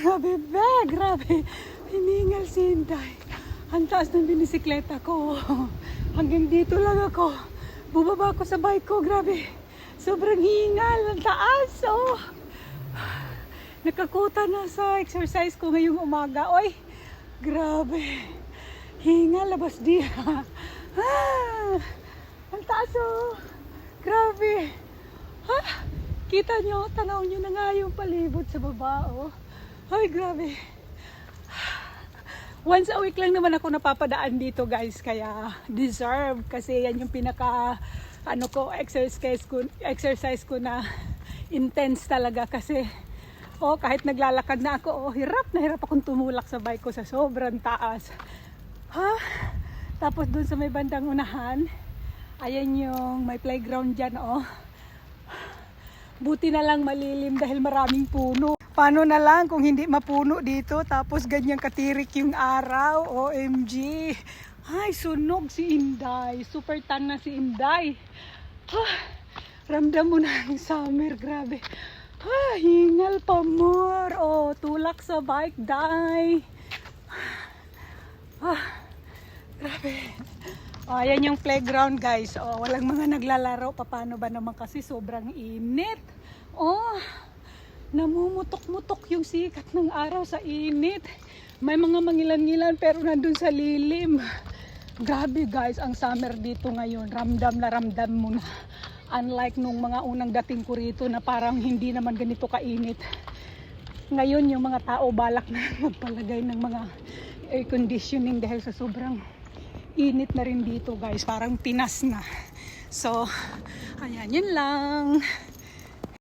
grabe, be, grabe. Hiningal si Inday. Ang taas ng binisikleta ko. Hanggang dito lang ako. Bubaba ko sa bike ko, grabe. Sobrang hingal, ang taas, oh. Nakakuta na sa exercise ko ngayong umaga. Oy, grabe. Hingal, labas di. ah, ang taas, oh. Grabe. Ha? Kita nyo, tanaw nyo na nga yung palibot sa baba, oh. Ay, grabe. Once a week lang naman ako napapadaan dito, guys. Kaya deserve kasi yan yung pinaka ano ko exercise ko exercise ko na intense talaga kasi oh kahit naglalakad na ako oh hirap na hirap akong tumulak sa bike ko sa sobrang taas ha tapos dun sa may bandang unahan ayan yung may playground dyan oh Buti na lang malilim dahil maraming puno. Paano na lang kung hindi mapuno dito tapos ganyan katirik yung araw. OMG. Ay, sunog si Inday. Super tan na si Inday. Ah, ramdam mo na ang summer. Grabe. Ah, hingal pa more. Oh, tulak sa bike, day. Ah, grabe. Oh, ayan yung playground guys. Oh, walang mga naglalaro. Paano ba naman kasi sobrang init. Oh, namumutok-mutok yung sikat ng araw sa init. May mga mangilan-ngilan pero nandun sa lilim. Grabe guys, ang summer dito ngayon. Ramdam na ramdam mo na. Unlike nung mga unang dating ko rito na parang hindi naman ganito kainit. Ngayon yung mga tao balak na magpalagay ng mga air conditioning dahil sa sobrang init na rin dito guys. Parang Pinas na. So, ayan, yun lang.